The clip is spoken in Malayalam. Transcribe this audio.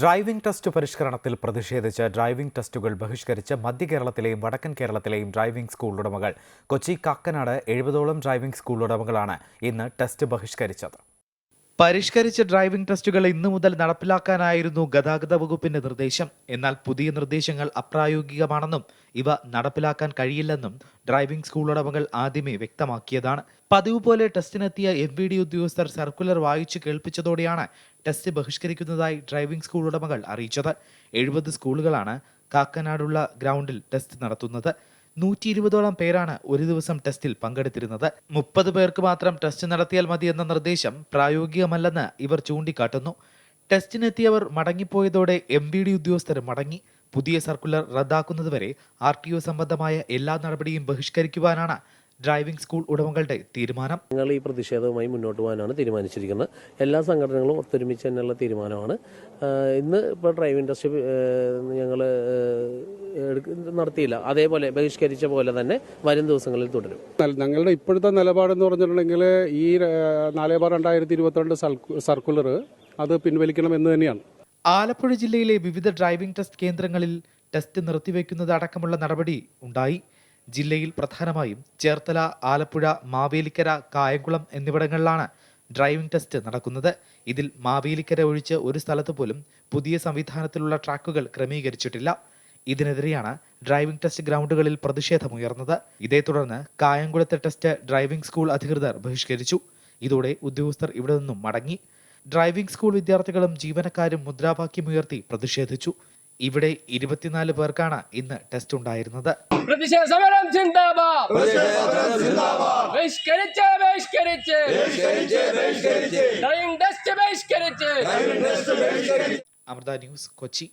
ഡ്രൈവിംഗ് ടെസ്റ്റ് പരിഷ്കരണത്തിൽ പ്രതിഷേധിച്ച് ഡ്രൈവിംഗ് ടെസ്റ്റുകൾ ബഹിഷ്കരിച്ച് മധ്യ കേരളത്തിലെയും വടക്കൻ കേരളത്തിലെയും ഡ്രൈവിംഗ് സ്കൂൾ ഉടമകൾ. കൊച്ചി കാക്കനാട് എഴുപതോളം ഡ്രൈവിംഗ് സ്കൂൾ ഉടമകളാണ് ഇന്ന് ടെസ്റ്റ് ബഹിഷ്കരിച്ചത്. പരിഷ്കരിച്ച ഡ്രൈവിംഗ് ടെസ്റ്റുകൾ ഇന്നു മുതൽ നടപ്പിലാക്കാനായിരുന്നു ഗതാഗത വകുപ്പിന്റെ നിർദ്ദേശം. എന്നാൽ പുതിയ നിർദ്ദേശങ്ങൾ അപ്രായോഗികമാണെന്നും ഇവ നടപ്പിലാക്കാൻ കഴിയില്ലെന്നും ഡ്രൈവിംഗ് സ്കൂൾ ഉടമകൾ ആദ്യമേ വ്യക്തമാക്കിയതാണ്. പതിവ് പോലെ ടെസ്റ്റിനെത്തിയ എം വി ഡി ഉദ്യോഗസ്ഥർ സർക്കുലർ വായിച്ചു കേൾപ്പിച്ചതോടെയാണ് ടെസ്റ്റ് ബഹിഷ്കരിക്കുന്നതായി ഡ്രൈവിംഗ് സ്കൂൾ ഉടമകൾ അറിയിച്ചത്. എഴുപത് സ്കൂളുകളാണ് കാക്കനാടുള്ള ഗ്രൗണ്ടിൽ ടെസ്റ്റ് നടത്തുന്നത്. നൂറ്റി ഇരുപതോളം പേരാണ് ഒരു ദിവസം ടെസ്റ്റിൽ പങ്കെടുത്തിരുന്നത്. മുപ്പത് പേർക്ക് മാത്രം ടെസ്റ്റ് നടത്തിയാൽ മതി എന്ന നിർദ്ദേശം പ്രായോഗികമല്ലെന്ന് ഇവർ ചൂണ്ടിക്കാട്ടുന്നു. ടെസ്റ്റിനെത്തിയവർ മടങ്ങിപ്പോയതോടെ എം വി ഡി ഉദ്യോഗസ്ഥർ മടങ്ങി. പുതിയ സർക്കുലർ റദ്ദാക്കുന്നതുവരെ ആർ ടി ഒ സംബന്ധമായ എല്ലാ നടപടിയും ബഹിഷ്കരിക്കുവാനാണ് ഡ്രൈവിംഗ് സ്കൂൾ ഉടമകളുടെ തീരുമാനം. ഞങ്ങൾ ഈ പ്രതിഷേധവുമായി മുന്നോട്ട് പോകാനാണ് തീരുമാനിച്ചിരിക്കുന്നത്. എല്ലാ സംഘടനകളും ഒത്തൊരുമിച്ച് തന്നെയുള്ള തീരുമാനമാണ്. ഇന്ന് ഇപ്പോൾ ഡ്രൈവിംഗ് ടെസ്റ്റ് ഞങ്ങൾ നടത്തിയില്ല. അതേപോലെ ബഹിഷ്കരിച്ച പോലെ തന്നെ വരും ദിവസങ്ങളിൽ തുടരും. ഞങ്ങളുടെ ഇപ്പോഴത്തെ നിലപാടെന്ന് പറഞ്ഞിട്ടുണ്ടെങ്കിൽ ഈ നാല് ബാർ രണ്ടായിരത്തി ഇരുപത്തിരണ്ട് സർക്കുലർ അത് പിൻവലിക്കണം എന്ന് തന്നെയാണ്. ആലപ്പുഴ ജില്ലയിലെ വിവിധ ഡ്രൈവിംഗ് ടെസ്റ്റ് കേന്ദ്രങ്ങളിൽ ടെസ്റ്റ് നിർത്തിവെക്കുന്നത് അടക്കമുള്ള നടപടി ഉണ്ടായി. ജില്ലയിൽ പ്രധാനമായും ചേർത്തല ആലപ്പുഴ മാവേലിക്കര കായംകുളം എന്നിവിടങ്ങളിലാണ് ഡ്രൈവിംഗ് ടെസ്റ്റ് നടക്കുന്നത്. ഇതിൽ മാവേലിക്കര ഒഴിച്ച് ഒരു സ്ഥലത്ത് പോലും പുതിയ സംവിധാനത്തിലുള്ള ട്രാക്കുകൾ ക്രമീകരിച്ചിട്ടില്ല. ഇതിനെതിരെയാണ് ഡ്രൈവിംഗ് ടെസ്റ്റ് ഗ്രൗണ്ടുകളിൽ പ്രതിഷേധമുയർന്നത്. ഇതേ തുടർന്ന് കായംകുളത്തെ ടെസ്റ്റ് ഡ്രൈവിംഗ് സ്കൂൾ അധികൃതർ ബഹിഷ്കരിച്ചു. ഇതോടെ ഉദ്യോഗസ്ഥർ ഇവിടെ നിന്നും മടങ്ങി. ഡ്രൈവിംഗ് സ്കൂൾ വിദ്യാർത്ഥികളും ജീവനക്കാരും മുദ്രാവാക്യമുയർത്തി പ്രതിഷേധിച്ചു. ഇവിടെ ഇരുപത്തിനാല് പേർക്കാണ് ഇന്ന് ടെസ്റ്റ് ഉണ്ടായിരുന്നത്. പ്രതിഷേധ സമരം സിന്ദാബാദ് ബഹിഷ്കരിച്ച് ബഹിഷ്കരിച്ച്. ഡ്രൈവിംഗ് ടെസ്റ്റ് ബഹിഷ്കരിച്ച്. അമൃത ന്യൂസ് കൊച്ചി.